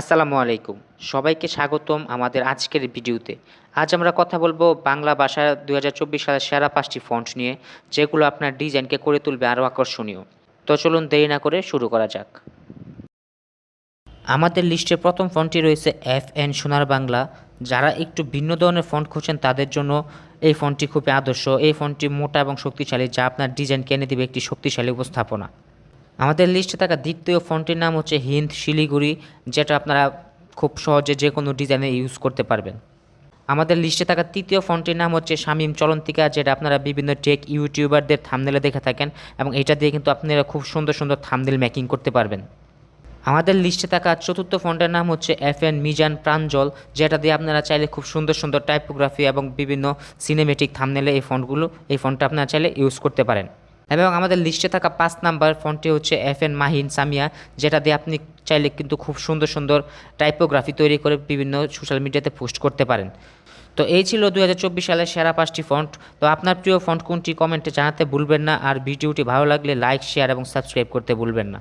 আসসালামু আলাইকুম। সবাইকে স্বাগতম আমাদের আজকের ভিডিওতে। আজ আমরা কথা বলব বাংলা ভাষা দু হাজার চব্বিশ সালের সেরা পাঁচটি ফন্ট নিয়ে, যেগুলো আপনার ডিজাইনকে করে তুলবে আরও আকর্ষণীয়। তো চলুন দেরি না করে শুরু করা যাক। আমাদের লিস্টে প্রথম ফন্টটি রয়েছে এফ এন সোনার বাংলা। যারা একটু ভিন্ন ধরনের ফন্ট খুঁজছেন, তাদের জন্য এই ফন্টটি খুবই আদর্শ। এই ফন্টটি মোটা এবং শক্তিশালী, যা আপনার ডিজাইন কেনে দেবে একটি শক্তিশালী উপস্থাপনা। আমাদের লিস্টে থাকা দ্বিতীয় ফন্টটির নাম হচ্ছে হিন্দ শিলিগুড়ি, যেটা আপনারা খুব সহজে যে কোনো ডিজাইনে ইউজ করতে পারবেন। আমাদের লিস্টে থাকা তৃতীয় ফন্টটির নাম হচ্ছে শামীম চলন্তিকা, যেটা আপনারা বিভিন্ন টেক ইউটিউবারদের থামনেলে দেখে থাকেন এবং এটা দিয়ে কিন্তু আপনারা খুব সুন্দর সুন্দর থামনেল মেকিং করতে পারবেন। আমাদের লিস্টে থাকা চতুর্থ ফন্টের নাম হচ্ছে এফ এন মিজান প্রাঞ্জল, যেটা দিয়ে আপনারা চাইলে খুব সুন্দর সুন্দর টাইপোগ্রাফি এবং বিভিন্ন সিনেমেটিক থামনেলে এই ফন্টগুলো এই ফন্টটা আপনারা চাইলে ইউজ করতে পারেন। এবং আমাদের লিস্টে থাকা পাঁচ নাম্বার ফন্টটি হচ্ছে এফ এন মাহিন সামিয়া, যেটা দিয়ে আপনি চাইলে কিন্তু খুব সুন্দর সুন্দর টাইপোগ্রাফি তৈরি করে বিভিন্ন সোশ্যাল মিডিয়াতে পোস্ট করতে পারেন। তো এই ছিল দু হাজার চব্বিশ সালের সেরা পাঁচটি ফন্ট তো আপনার প্রিয় ফন্ট কোনটি? কমেন্টে জানাতে ভুলবেন না। আর ভিডিওটি ভালো লাগলে লাইক শেয়ার এবং সাবস্ক্রাইব করতে ভুলবেন না।